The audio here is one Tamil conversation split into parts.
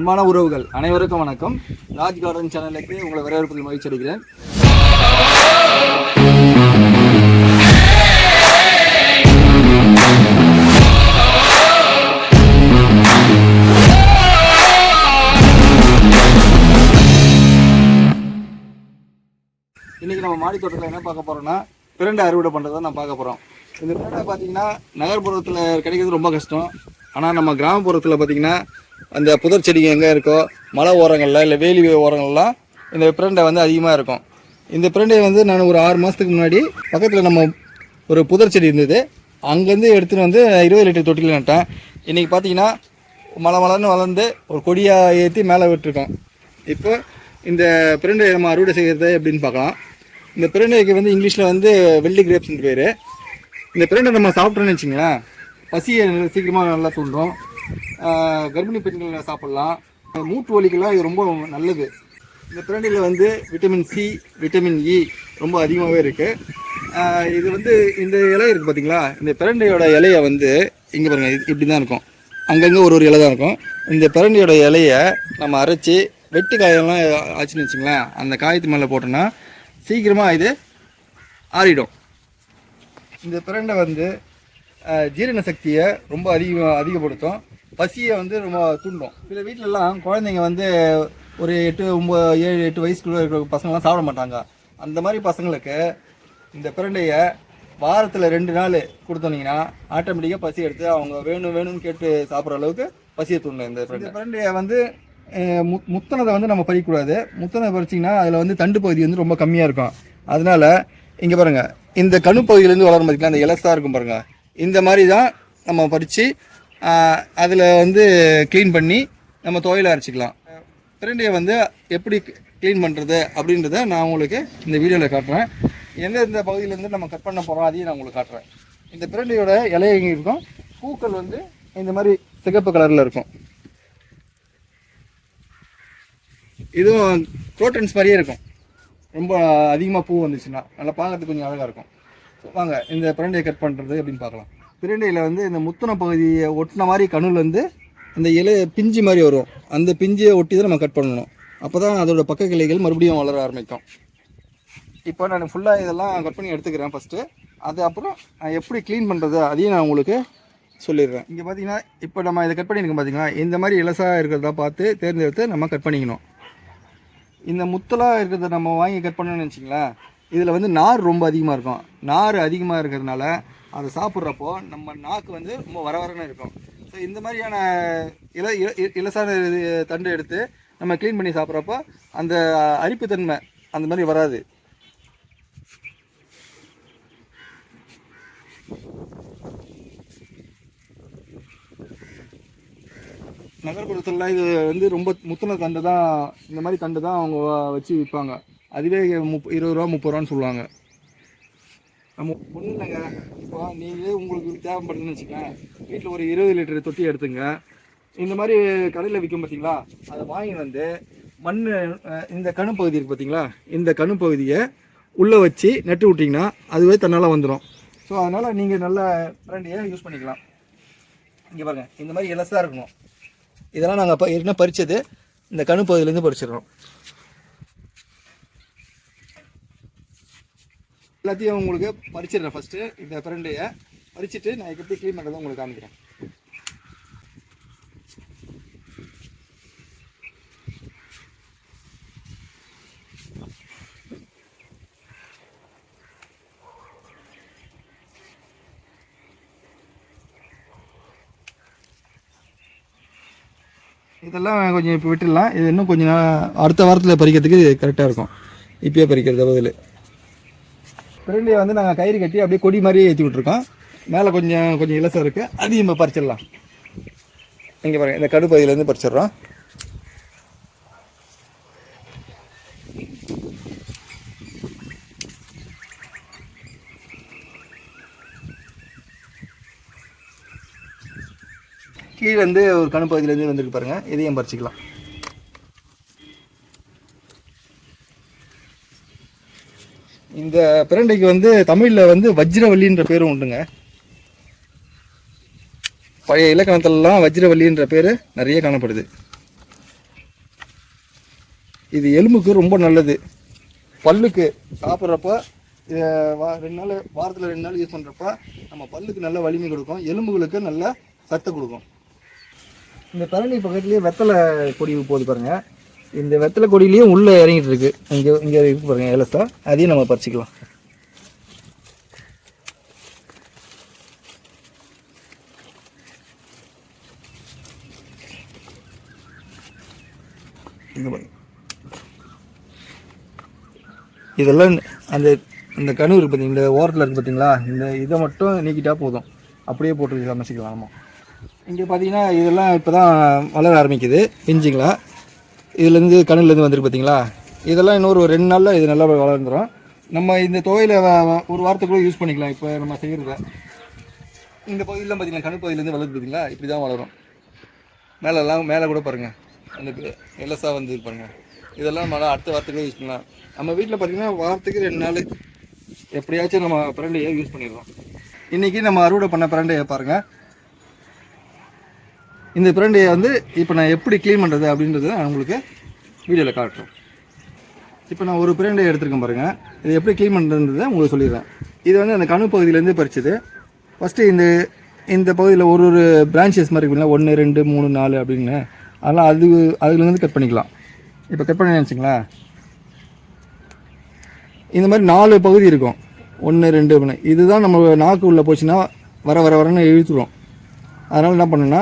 அன்பான உறவுகள் அனைவருக்கும் வணக்கம். ராஜ் கார்டன் சேனலுக்கு உங்களை வரவேற்பதில் மகிழ்ச்சி அடைகிறேன். இன்னைக்கு நம்ம மாடி தோட்டத்தில் என்ன பார்க்க போறோம்னா பிரண்டை அறுவடை பண்ணுறதை நான் பார்க்க போகிறோம் இந்த பிரண்டை பார்த்தீங்கன்னா நகர்ப்புறத்தில் கிடைக்கிறது ரொம்ப கஷ்டம். ஆனால் நம்ம கிராமப்புறத்தில் பார்த்தீங்கன்னா அந்த புதர் செடிங்க எங்கே இருக்கோ மலை ஓரங்களில் இல்லை வேலி ஓரங்கள்லாம் இந்த பிரண்டை வந்து அதிகமாக இருக்கும். இந்த பிரண்டையை வந்து நான் ஒரு ஆறு மாதத்துக்கு முன்னாடி பக்கத்தில் நம்ம ஒரு புதர் செடி இருந்தது. அங்கேருந்து எடுத்துகிட்டு வந்து இருபது லிட்டர் தொட்டியில் நட்டேன். இன்றைக்கி பார்த்தீங்கன்னா மலை மலர்னு வளர்ந்து ஒரு கொடியாக ஏற்றி மேலே விட்டுருக்கோம். இப்போ இந்த பிரண்டை நம்ம அறுவடை செய்கிறது எப்படின்னு பார்க்கலாம். இந்த பிரண்டைக்கு வந்து இங்கிலீஷில் வந்து வெள்ளி கிரேப்ஸ்னு பேர். இந்த பிரண்டை நம்ம சாப்பிட்றோன்னு வச்சுங்களேன் பசியை சீக்கிரமாக நல்லா தூண்டும். கர்ப்பிணி பெண்கள் சாப்பிட்லாம். மூட்டு வலிக்கெல்லாம் இது ரொம்ப நல்லது. இந்த பிரண்டையில் வந்து விட்டமின் சி விட்டமின் இ ரொம்ப அதிகமாகவே இருக்குது இது வந்து இந்த இலை இருக்குது பார்த்தீங்களா இந்த பிரண்டையோட இலையை வந்து இங்கே பாருங்கள் இது இப்படி தான் இருக்கும். அங்கங்கே ஒரு ஒரு இலை தான் இருக்கும். இந்த பிரண்டையோட இலையை நம்ம அரைச்சி வெட்டு காயெல்லாம் ஆச்சுன்னு வச்சுங்களேன் அந்த காயத்து மேலே போட்டோன்னா சீக்கிரமாக இது ஆறிடும். இந்த பிரண்டை வந்து ஜீரண சக்தியை ரொம்ப அதிக அதிகப்படுத்தும். பசியை வந்து ரொம்ப தூண்டும். சில வீட்டிலலாம் குழந்தைங்க வந்து ஒரு எட்டு ஒம்பது ஏழு எட்டு வயசுக்குள்ள இருக்கிற பசங்களாம் சாப்பிட மாட்டாங்க. அந்த மாதிரி பசங்களுக்கு இந்த பிரண்டையை வாரத்தில் ரெண்டு நாள் கொடுத்தோன்னீங்கன்னா ஆட்டோமேட்டிக்காக பசி எடுத்து அவங்க வேணும் வேணும்னு கேட்டு சாப்பிட்ற அளவுக்கு பசியை தூண்டும் இந்த பிரண்டையை வந்து மு முத்தனதை வந்து நம்ம பறிக்கக்கூடாது. முத்தனை பறிச்சிங்கன்னா அதில் வந்து தண்டு பகுதி வந்து ரொம்ப கம்மியாக இருக்கும். அதனால இங்கே பாருங்கள் இந்த கணு பகுதியிலேருந்து வளரும் பார்த்தீங்களா அந்த இலசாக இருக்கும் பாருங்கள் இந்த மாதிரி தான் நம்ம பறித்து அதில் வந்து க்ளீன் பண்ணி நம்ம துவையில் அரைச்சிக்கலாம். பிரண்டையை வந்து எப்படி க்ளீன் பண்ணுறது அப்படின்றத நான் உங்களுக்கு இந்த வீடியோவில் காட்டுறேன். எந்தெந்த பகுதியிலேருந்து நம்ம கட் பண்ண போகிறோம் அதையும் நான் உங்களுக்கு காட்டுறேன். இந்த பிரண்டையோட இலைய எங்கே இருக்கும். பூக்கள் வந்து இந்த மாதிரி சிகப்பு கலரில் இருக்கும். இதுவும் குரோட்டன்ஸ் மாதிரியே இருக்கும். ரொம்ப அதிகமாக பூ வந்துச்சுன்னா நல்லா பார்க்கறதுக்கு கொஞ்சம் அழகாக இருக்கும். வாங்க இந்த பிரண்டையை கட் பண்ணுறது அப்படின்னு பார்க்கலாம். பிரண்டையில் வந்து இந்த முத்தின பகுதியை ஒட்டின மாதிரி கணுவில் வந்து அந்த இலை பிஞ்சு மாதிரி வரும். அந்த பிஞ்சியை ஒட்டி தான் நம்ம கட் பண்ணணும். அப்போ தான் அதோட பக்க கிளைகள் மறுபடியும் வளர ஆரம்பிக்கும். இப்போ நான் ஃபுல்லாக இதெல்லாம் கட் பண்ணி எடுத்துக்கிறேன் ஃபஸ்ட்டு அது அப்புறம் நான் எப்படி க்ளீன் பண்ணுறது அதையும் நான் உங்களுக்கு சொல்லிடுறேன். இங்கே பார்த்தீங்கன்னா இப்போ நம்ம இதை கட் பண்ணியிருக்கோம் பார்த்தீங்கன்னா இந்த மாதிரி இலசாக இருக்கிறதா பார்த்து தேர்ந்தெடுத்து நம்ம கட் பண்ணிக்கணும். இந்த முத்தலாக இருக்கிறத நம்ம வாங்கி கட் பண்ணணும்னு வச்சிங்களேன் இதில் வந்து நார் ரொம்ப அதிகமாக இருக்கும். நார் அதிகமாக இருக்கிறதுனால அதை சாப்பிட்றப்போ நம்ம நாக்கு வந்து ரொம்ப வர வரன்னு இருக்கும். ஸோ இந்த மாதிரியான இல இல- இ- இலசான இது தண்டு எடுத்து நம்ம க்ளீன் பண்ணி சாப்பிட்றப்போ அந்த அரிப்புத்தன்மை அந்த மாதிரி வராது. நகர்ப்புறத்தில் இது வந்து ரொம்ப முத்தின தண்டு தான் இந்த மாதிரி தண்டு தான் அவங்க வச்சு விற்பாங்க. அதுவே முப் இருபது ரூபா முப்பது ரூபான்னு சொல்லுவாங்க. நம்ம ஒன்றும் இல்லைங்க இப்போ நீங்களே உங்களுக்கு தேவைப்படுதுன்னு வச்சுக்கோங்க வீட்டில் ஒரு இருபது லிட்டர் தொட்டி எடுத்துங்க. இந்த மாதிரி கடையில் விற்கும் பார்த்தீங்களா அதை வாங்கி வந்து மண் இந்த கணு பகுதி இருக்குது பார்த்தீங்களா இந்த கணு பகுதியை உள்ளே வச்சு நட்டு விட்டிங்கன்னா அதுவே தன்னால் வந்துடும் ஸோ அதனால் நீங்கள் நல்ல பிரண்டியை யூஸ் பண்ணிக்கலாம். இங்கே பாருங்கள் இந்த மாதிரி இலசாக இருக்கணும். இதெல்லாம் நாங்கள் என்ன பறித்தது இந்த கணு பகுதியிலேருந்து பறிச்சிடுறோம். எல்லாத்தையும் உங்களுக்கு பறிச்சிடுறேன் ஃபஸ்ட்டு இந்த பிரண்டையை. பறிச்சுட்டு நான் எப்படி க்ளீன் பண்ணுறதை உங்களுக்கு காமிக்கிறேன். இதெல்லாம் கொஞ்சம் இப்போ விட்டுடலாம். இது இன்னும் கொஞ்சம் அடுத்த வாரத்தில் பறிக்கிறதுக்கு கரெக்டாக இருக்கும். இப்போயே பறிக்கிறது பதில். பிரண்டையை வந்து நாங்கள் கயிறு கட்டி அப்படியே கொடி மாதிரி ஏற்றி விட்ருக்கோம் மேலே கொஞ்சம் கொஞ்சம் இலசம் இருக்குது அதையும் நம்ம பறிச்சிடலாம். இங்கே பாருங்கள் இந்த கடுப்பகுதியிலேருந்து பறிச்சிடுறோம். கீழே வந்து ஒரு கணுப்பகுதியிலேருந்து வந்துருக்கு பாருங்கள் இதையும் பறிச்சிக்கலாம். இந்த பிரண்டைக்கு வந்து தமிழில் வந்து வஜ்ரவல்லின்ற பேரும் உண்டுங்க. பழைய இலக்கணத்திலலாம் வஜ்ரவல்லின்ற பேர் நிறைய காணப்படுது. இது எலும்புக்கு ரொம்ப நல்லது. பல்லுக்கு சாப்பிட்றப்ப ரெண்டு நாள் வாரத்தில் ரெண்டு நாள் யூஸ் பண்ணுறப்ப நம்ம பல்லுக்கு நல்ல வலிமை கொடுக்கும் எலும்புகளுக்கு நல்ல சத்தை கொடுக்கும். இந்த பழனி பக்கத்துலேயே வெத்தலை கொடி போகுது பாருங்கள் இந்த வெத்தலை கொடியிலையும் உள்ளே இறங்கிட்டு இருக்கு. இங்கே இங்கே இருக்கு பாருங்க ஏலசா அதையும் நம்ம பறிச்சிக்கலாம். இதெல்லாம் அந்த இந்த கனவு இருக்கு பார்த்தீங்க இந்த ஓரத்தில் இருக்குது பார்த்தீங்களா இந்த இதை மட்டும் நீக்கிட்டா போதும். அப்படியே போட்டு சமைச்சிக்கலாம் நம்ம. இங்கே பார்த்தீங்கன்னா இதெல்லாம் இப்போ தான் வளர ஆரம்பிக்குது. பிஞ்சுங்களா இதுலேருந்து கண்ணுலேருந்து வந்துருக்கு பார்த்தீங்களா? இதெல்லாம் இன்னொரு ஒரு ரெண்டு நாளில் இது நல்லா வளர்ந்துடும் நம்ம இந்த துவையில் ஒரு வாரத்துக்குள்ளே யூஸ் பண்ணிக்கலாம். இப்போ நம்ம செய்கிறத இந்த பகுதியில் பார்த்தீங்கன்னா கணு பகுதியிலேருந்து வளருது பார்த்தீங்களா? இப்படி தான் வளரும். மேலெல்லாம் மேலே கூட பாருங்கள் அந்த எல்லஸாக வந்து இது பாருங்கள் இதெல்லாம் நம்ம அடுத்த வாரத்துக்கு யூஸ் பண்ணலாம். நம்ம வீட்டில் பார்த்தீங்கன்னா வாரத்துக்கு ரெண்டு நாள் எப்படியாச்சும் நம்ம பிரண்டையை யூஸ் பண்ணிடுறோம். இன்றைக்கி நம்ம அறுவடை பண்ண பிரண்டையை பாருங்கள் இந்த பிரண்டையை வந்து இப்போ நான் எப்படி க்ளீன் பண்ணுறது அப்படின்றத நான் உங்களுக்கு வீடியோவில் காட்டுறோம். இப்போ நான் ஒரு பிரண்டையை எடுத்துருக்கேன் பாருங்கள் இது எப்படி க்ளீன் பண்ணுறதுன்றதை உங்களுக்கு சொல்லிடுறேன். இது வந்து அந்த கணு பகுதியிலேருந்து பறிச்சது. ஃபஸ்ட்டு இந்த இந்த பகுதியில் ஒரு ஒரு பிரான்ச்சஸ் மாதிரி இருக்குங்களா ஒன்று ரெண்டு மூணு நாலு அப்படின்னு அதெல்லாம் அது அதுலேருந்து கட் பண்ணிக்கலாம். இப்போ கட் பண்ணி வச்சுங்களேன். இந்த மாதிரி நாலு பகுதி இருக்கும். ஒன்று ரெண்டு அப்படின்னு. இதுதான் நம்ம நாக்கு உள்ளே போச்சுன்னா வர வர வரன்னு இழுத்துடும் அதனால் என்ன பண்ணுன்னா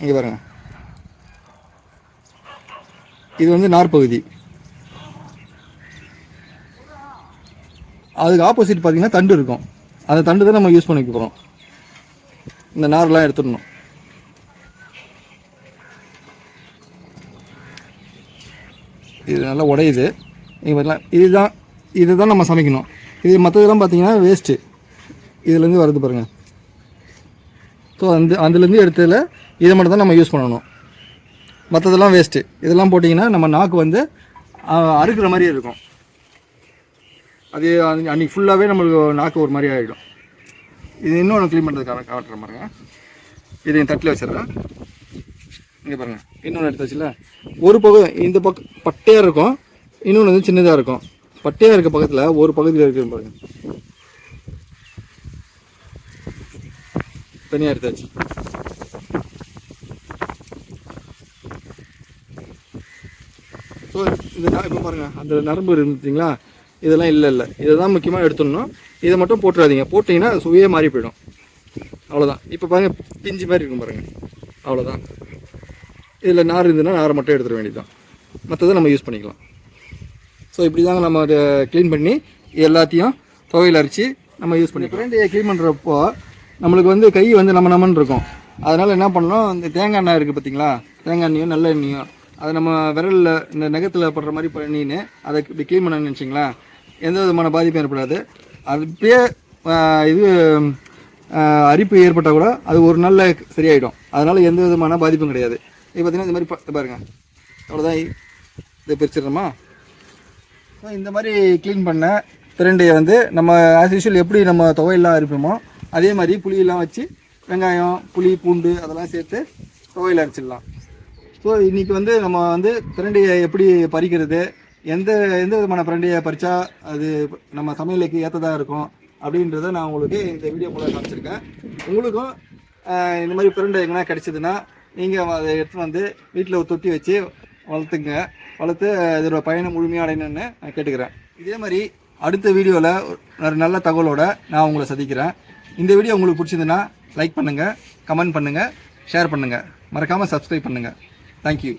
இங்கே பாருங்கள் இது வந்து நாற்பகுதி அதுக்கு ஆப்போசிட் பார்த்தீங்கன்னா தண்டு இருக்கும். அந்த தண்டு தான் நம்ம யூஸ் பண்ணிக்க போகிறோம் இந்த நார்லாம் எடுத்துடணும். இது நல்லா உடையுது. நீங்கள் பார்த்தீங்களா இதுதான் இதுதான் நம்ம சமைக்கணும். இது மற்றதெல்லாம் பார்த்தீங்கன்னா வேஸ்ட்டு இதுலேருந்து வருது பாருங்கள் ஸோ அந்த அதுலேருந்து எடுத்ததில் இதை மட்டும் தான் நம்ம யூஸ் பண்ணணும். மற்றதெல்லாம் வேஸ்ட்டு இதெல்லாம் போட்டிங்கன்னா நம்ம நாக்கு வந்து அறுக்கிற மாதிரி இருக்கும். அது அன்றைக்கி ஃபுல்லாகவே நம்மளுக்கு நாக்கு ஒரு மாதிரி ஆகிடும் இது இன்னொன்று க்ளீன் பண்ணுறதுக்காக காட்டுற பாருங்க. இது என் தட்டில் வச்சிடுறேன் இங்கே பாருங்கள் இன்னொன்று எடுத்தாச்சுல ஒரு பக்கம் இந்த பக்கம் பட்டையாக இருக்கும். இன்னொன்று வந்து சின்னதாக இருக்கும். பட்டையாக இருக்க பக்கத்தில் ஒரு பகுதியில் இருக்குது பாருங்க. தனியாக எடுத்தாச்சு ஸோ இந்த இப்போ பாருங்கள் அந்த நரம்பு இருந்துச்சிங்களா இதெல்லாம் இல்லை இல்லை. இதை தான் முக்கியமாக எடுத்துடணும். இதை மட்டும் போட்டுறாதீங்க. போட்டிங்கன்னா சுவையே மாறி போயிடும். அவ்வளோதான் இப்போ பாருங்க பிஞ்சு மாதிரி இருக்கும் பாருங்கள் அவ்வளோதான் இதில் நார் இருந்ததுன்னா நாரை மட்டும் எடுத்துட வேண்டியதுதான். மற்றதை நம்ம யூஸ் பண்ணிக்கலாம். ஸோ இப்படி தாங்க நம்ம அதை க்ளீன் பண்ணி எல்லாத்தையும் துவையில் அரைச்சி நம்ம யூஸ் பண்ணி பிரண்டையை க்ளீன் பண்ணுறப்போ நம்மளுக்கு வந்து கை வந்து நம்ம நம்மன்னு இருக்கும். அதனால் என்ன பண்ணணும்? இந்த தேங்காய் எண்ணெய் இருக்குது பார்த்தீங்களா தேங்காய் எண்ணெயும் நல்ல எண்ணெயும் அதை நம்ம விரலில் இந்த நகத்தில் படுற மாதிரி பண்ணின்னு அதை இப்படி க்ளீன் பண்ணணும்னு வச்சிங்களேன் எந்த விதமான பாதிப்பும் ஏற்படாது. அது இப்பயே இது அரிப்பு ஏற்பட்டால் கூட அது ஒரு நாளில் சரியாயிடும். அதனால் எந்த விதமான பாதிப்பும் கிடையாது. இது பார்த்தீங்கன்னா இந்த மாதிரி பாருங்கள் அவ்வளோதான் இதை பிரிச்சிடுறோமா ஸோ இந்த மாதிரி க்ளீன் பண்ண பிரண்டையை வந்து நம்ம ஆஸ் யூஷுவல் எப்படி நம்ம துவையெல்லாம் அரைப்போமோ அதே மாதிரி புளியெல்லாம் வச்சு வெங்காயம் புளி பூண்டு அதெல்லாம் சேர்த்து துவையில் அரைச்சிடலாம். ஸோ இன்றைக்கி வந்து நம்ம வந்து பிரண்டையை எப்படி பறிக்கிறது? எந்த எந்த விதமான பிரண்டையை பறித்தா அது நம்ம சமையலுக்கு ஏற்றதாக இருக்கும்? அப்படின்றத நான் உங்களுக்கு இந்த வீடியோ மூலம் காமிச்சிருக்கேன். உங்களுக்கும் இந்த மாதிரி பிரண்டை எங்கன்னா கிடச்சிதுன்னா நீங்கள் அதை எடுத்து வந்து வீட்டில் ஒரு தொட்டி வச்சு வளர்த்துங்க. வளர்த்து இதோட பயணம் முழுமையாக அடையணும்னு நான் கேட்டுக்கிறேன். இதே மாதிரி அடுத்த வீடியோவில் ஒரு நல்ல தகவலோட நான் உங்களை சந்திக்கிறேன். இந்த வீடியோ உங்களுக்கு பிடிச்சிருந்துன்னா லைக் பண்ணுங்கள் கமெண்ட் பண்ணுங்கள் ஷேர் பண்ணுங்கள் மறக்காமல் சப்ஸ்கிரைப் பண்ணுங்கள் தேங்க்யூ